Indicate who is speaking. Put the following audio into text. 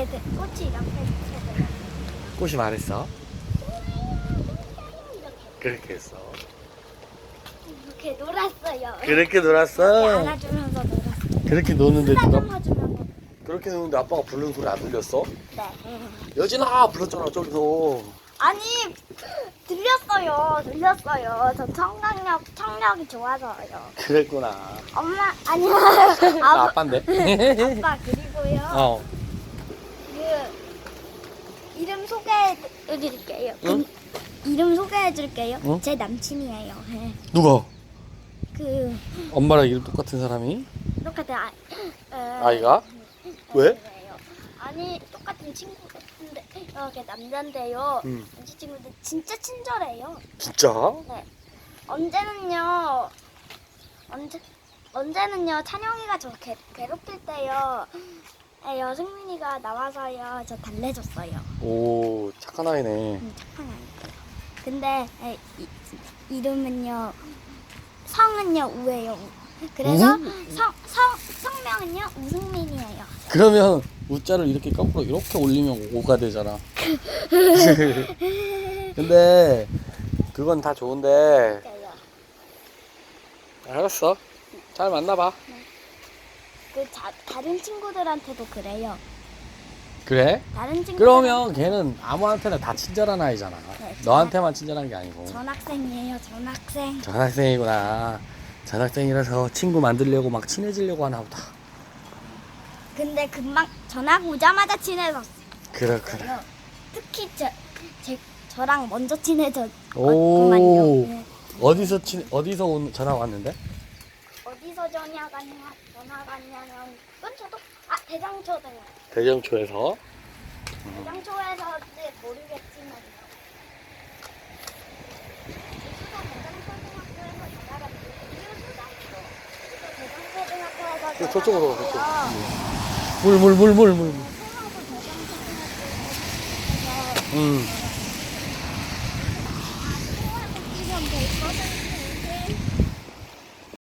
Speaker 1: 이렇게 돼. 꽃이 이렇게 돼.
Speaker 2: 꽃이 말했어? 그렇게 했어.
Speaker 1: 이렇게 놀았어요.
Speaker 2: 그렇게
Speaker 1: 이렇게
Speaker 2: 놀았어?
Speaker 1: 안아주면서 놀았어요.
Speaker 2: 그렇게 노는데 누가. 그렇게 노는데 아빠가 부르는 소리 안 들렸어?
Speaker 1: 네.
Speaker 2: 여진아 불렀잖아 저기서.
Speaker 1: 아니 들렸어요. 들렸어요. 저 청각력 청력이 좋아서요.
Speaker 2: 그랬구나.
Speaker 1: 엄마 아니야.
Speaker 2: 나
Speaker 1: 아빠,
Speaker 2: 아빠인데.
Speaker 1: 아빠 그리고요.
Speaker 2: 어.
Speaker 1: 그 이름 소개해 드릴게요.
Speaker 2: 응?
Speaker 1: 이름 소개해 드릴게요.
Speaker 2: 응?
Speaker 1: 제 남친이에요. 네.
Speaker 2: 누가?
Speaker 1: 그
Speaker 2: 엄마랑 이름 똑같은 사람이?
Speaker 1: 똑같은 아, 어,
Speaker 2: 아이가?
Speaker 1: 네,
Speaker 2: 왜?
Speaker 1: 그래요. 아니 똑같은 친구 같은데 이렇게 남잔데요.
Speaker 2: 응.
Speaker 1: 남자 친구들 진짜 친절해요.
Speaker 2: 진짜?
Speaker 1: 네. 언제는요. 언제 언제는요. 찬영이가 저 괴, 괴롭힐 때요. 에요 승민이가 나와서요. 저 달래줬어요.
Speaker 2: 오 착한 아이네.
Speaker 1: 음, 착한 아이. 근데 에, 이, 이름은요. 성은요 우예요. 우. 그래서
Speaker 2: 우?
Speaker 1: 성, 성 성명은요 우승민이에요.
Speaker 2: 그러면 우자를 이렇게 거꾸로 이렇게 올리면 오가 되잖아. 근데 그건 다 좋은데. 알았어. 잘 만나봐.
Speaker 1: 그 자, 다른 친구들한테도 그래요.
Speaker 2: 그래?
Speaker 1: 다른 친구
Speaker 2: 그러면 걔는 아무한테나 다 친절한 아이잖아.
Speaker 1: 네,
Speaker 2: 너한테만 친절한 게 아니고.
Speaker 1: 전학생이에요. 전학생.
Speaker 2: 전학생이구나. 전학생이라서 친구 만들려고 막 친해지려고 하나 보다.
Speaker 1: 근데 금방 전학 오자마자 친해졌어요.
Speaker 2: 그렇구나.
Speaker 1: 특히 저, 제, 저랑 먼저 친해졌거든요.
Speaker 2: 오.
Speaker 1: 네.
Speaker 2: 어디서 친 어디서 온 전화 왔는데?
Speaker 1: 어디서 전화 갔냐, 전화 갔냐면 근처도 아 대장초등요.
Speaker 2: 대장초에서
Speaker 1: 대장초에서 이제 모르겠지만
Speaker 2: 저쪽으로 저쪽. 물 물 물 물 물. 음. 음.